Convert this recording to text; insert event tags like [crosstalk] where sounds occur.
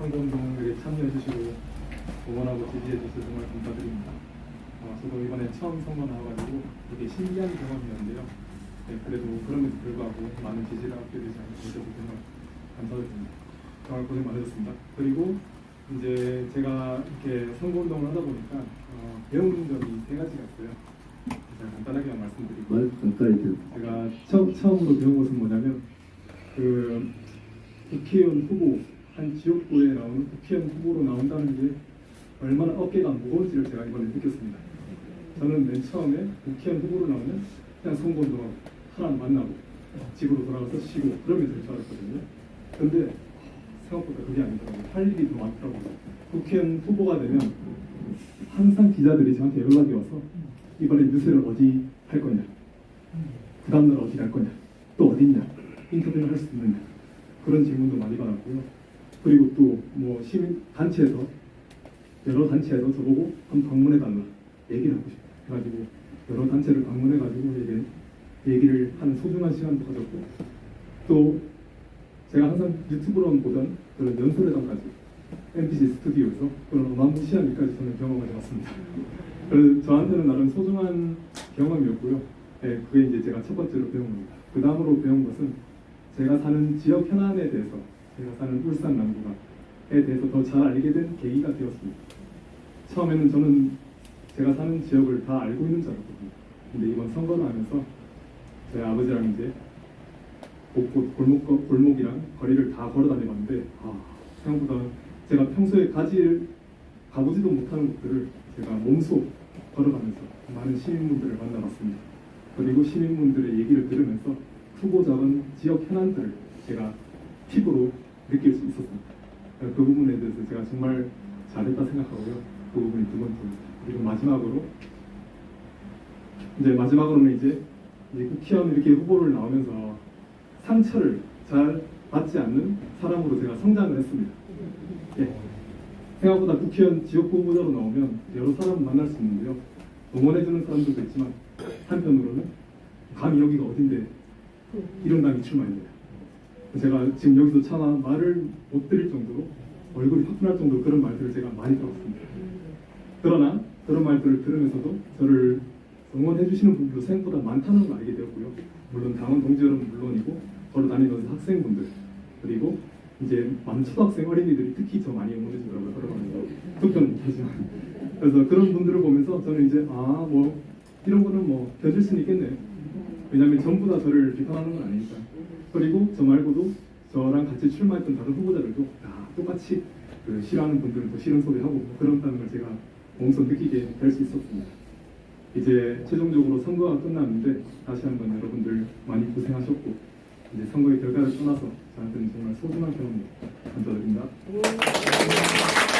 선거운동에 참여해 주시고 응원하고 지지해 주셔서 정말 감사드립니다. 어, 저도 이번에 처음 선거 나와가지고 되게 신기한 경험이었는데요. 네, 그래도 그럼에도 불구하고 많은 지지를 얻게 되지 않으셔서 정말 감사드립니다. 정말 고생 많으셨습니다. 그리고 이제 제가 이렇게 선거운동을 하다 보니까 어, 배우는 점이 세 가지가 있어요. 제가 간단하게 말씀드리고 말. 제가 처음, 처음으로 배운 것은 뭐냐면 그 국회의원 후보 한 지역구에 나오는 국회의원 후보로 나온다는 게 얼마나 어깨가 무거운지를 제가 이번에 느꼈습니다. 저는 맨 처음에 국회의원 후보로 나오면 그냥 선거운동하고 사람 만나고 집으로 돌아가서 쉬고 그러면 될 줄 알았거든요. 근데 생각보다 그게 아니더라고요. 할 일이 더 많더라고요. 국회의원 후보가 되면 항상 기자들이 저한테 연락이 와서 이번에 유세를 어디 할 거냐 그 다음날 어디 갈 거냐 또 어디 있냐 인터뷰를 할 수 있느냐 그런 질문도 많이 받았고요 그리고 또 뭐 시민 단체에서 여러 단체에서 저보고 한번 방문해 달라 얘기를 하고 싶다 해가지고 여러 단체를 방문해 가지고 이게 얘기를 하는 소중한 시간도 가졌고 또 제가 항상 유튜브로만 보던 그런 연설회장까지 MBC 스튜디오에서 그런 어마무시한 일까지 저는 경험을 해봤습니다. [laughs] 그래서 저한테는 나름 소중한 경험이었고요. 네, 그게 이제 제가 첫 번째로 배운 겁니다. 그 다음으로 배운 것은 제가 사는 지역 현안에 대해서 제가 사는 울산 남부가에 대해서 더 잘 알게 된 계기가 되었습니다. 처음에는 저는 제가 사는 지역을 다 알고 있는 줄 알았거든요. 근데 이번 선거를 하면서 저희 아버지랑 이제 곳곳 골목 골목이랑 거리를 다 걸어 다녀봤는데 아, 생각보다 제가 평소에 가지 가보지도 못하는 곳들을 제가 몸소 걸어가면서 많은 시민분들을 만나봤습니다. 그리고 시민분들의 얘기를 들으면서 작은 지역 현안들을 제가 피부로 느낄 수 있었습니다. 그 부분에 대해서 제가 정말 잘했다 생각하고요. 그 부분이 두 번째입니다. 그리고 마지막으로 이제 마지막으로는 이제, 국회의원 이렇게 후보를 나오면서 상처를 잘 받지 않는 사람으로 제가 성장을 했습니다. 예. 생각보다 국회의원 지역구 후보자로 나오면 여러 사람을 만날 수 있는데요. 응원해주는 사람들도 있지만 한편으로는 감히 여기가 어딘데 이런 당이 출마했네요. 제가 지금 여기서 차마 말을 못 드릴 정도로 얼굴이 화분할 정도로 그런 말들을 제가 많이 들었습니다. 그러나 그런 말들을 들으면서도 저를 응원해 주시는 분들도 생각보다 많다는 걸 알게 되었고요. 물론 당원 동지 여러분 물론이고 걸어 다니는 학생분들 그리고 이제 많은 초등학생 어린이들이 특히 저 많이 응원해 주더라고요. 걸어가면서 투표는 못하지만 그래서 그런 분들을 보면서 저는 이제 아 뭐 이런 거는 뭐 견딜 수는 있겠네. 왜냐하면 전부 다 저를 비판하는 건 아니니까. 그리고 저 말고도 저랑 같이 출마했던 다른 후보자들도 다 똑같이 그 싫어하는 분들은 또 싫은 소리 하고 뭐 그런다는 걸 제가 몸소 느끼게 될 수 있었습니다. 이제 최종적으로 선거가 끝났는데 다시 한번 여러분들 많이 고생하셨고 이제 선거의 결과를 떠나서 저한테는 정말 소중한 경험입니다. 감사드립니다.